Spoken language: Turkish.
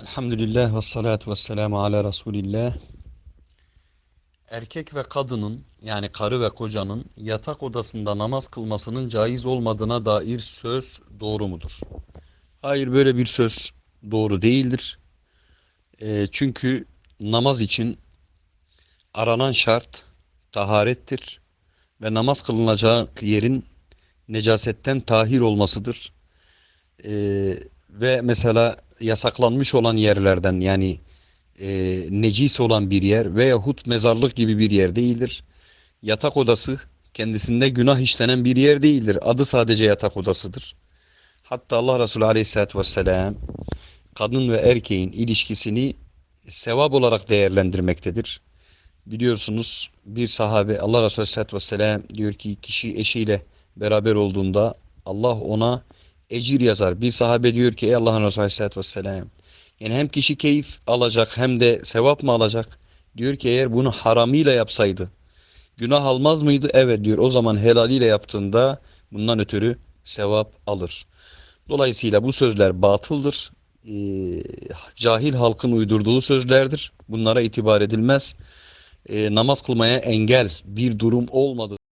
Elhamdülillah ve salatu ve selamu ala Resulillah. Erkek ve kadının yani karı ve kocanın yatak odasında namaz kılmasının caiz olmadığına dair söz doğru mudur? Hayır böyle bir söz doğru değildir. Eee, çünkü namaz için aranan şart taharettir ve namaz kılınacak yerin necasetten tahir olmasıdır. Eee, ve mesela yasaklanmış olan yerlerden yani e, necis olan bir yer veyahut mezarlık gibi bir yer değildir. Yatak odası kendisinde günah işlenen bir yer değildir. Adı sadece yatak odasıdır. Hatta Allah Resulü Aleyhisselatü Vesselam kadın ve erkeğin ilişkisini sevap olarak değerlendirmektedir. Biliyorsunuz bir sahabe Allah Resulü Aleyhisselatü Vesselam diyor ki kişi eşiyle beraber olduğunda Allah ona ecir yazar. Bir sahabe diyor ki ey Allah'ın Resulü Aleyhisselatü Vesselam yani hem kişi keyif alacak hem de sevap mı alacak? Diyor ki eğer bunu haramıyla yapsaydı günah almaz mıydı? Evet diyor. O zaman helaliyle yaptığında bundan ötürü sevap alır. Dolayısıyla bu sözler batıldır. Ee, cahil halkın uydurduğu sözlerdir. Bunlara itibar edilmez. Ee, namaz kılmaya engel bir durum olmadı.